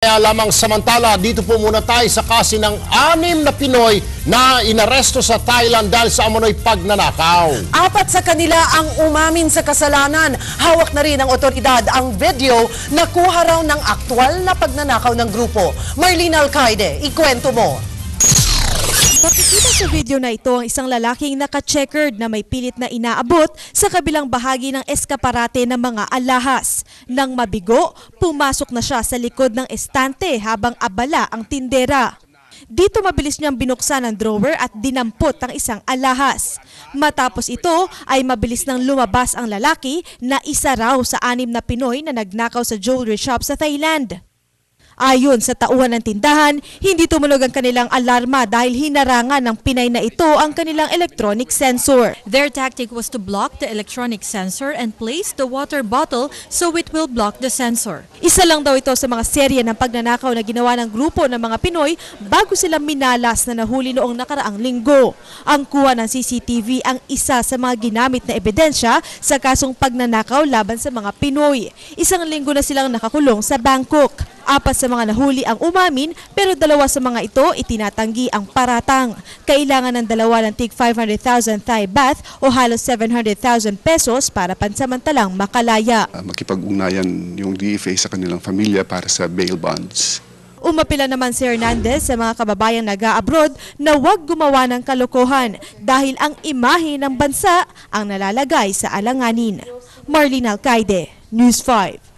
Kaya lamang samantala, dito po muna tayo sa kasi ng anim na Pinoy na inaresto sa Thailand dahil sa amonoy pagnanakaw. Apat sa kanila ang umamin sa kasalanan. Hawak na rin ng otoridad ang video na kuha raw ng aktwal na pagnanakaw ng grupo. Marlene Alcaide, ikwento mo. Makikita sa video na ito ang isang lalaking naka-checkered na may pilit na inaabot sa kabilang bahagi ng eskaparate ng mga alahas. Nang mabigo, pumasok na siya sa likod ng estante habang abala ang tindera. Dito mabilis niyang binuksan ang drawer at dinampot ang isang alahas. Matapos ito ay mabilis nang lumabas ang lalaki na isa raw sa anim na Pinoy na nagnakaw sa jewelry shop sa Thailand. Ayon sa tauhan ng tindahan, hindi tumunog ang kanilang alarma dahil hinarangan ng Pinay na ito ang kanilang electronic sensor. Their tactic was to block the electronic sensor and place the water bottle so it will block the sensor. Isa lang daw ito sa mga serye ng pagnanakaw na ginawa ng grupo ng mga Pinoy bago sila minalas na nahuli noong nakaraang linggo. Ang kuha ng CCTV ang isa sa mga ginamit na ebidensya sa kasong pagnanakaw laban sa mga Pinoy. Isang linggo na silang nakakulong sa Bangkok. Apat sa mga nahuli ang umamin pero dalawa sa mga ito itinatanggi ang paratang. Kailangan ng dalawa ng tig 500,000 Thai baht o halos 700,000 pesos para pansamantalang makalaya. uh, makipag-ugnayan yung DFA sa kanilang pamilya para sa bail bonds. Umapila naman si Hernandez sa mga kababayang nag-abroad na huwag gumawa ng kalokohan dahil ang imahe ng bansa ang nalalagay sa alanganin. Marlene Alcaide, News 5.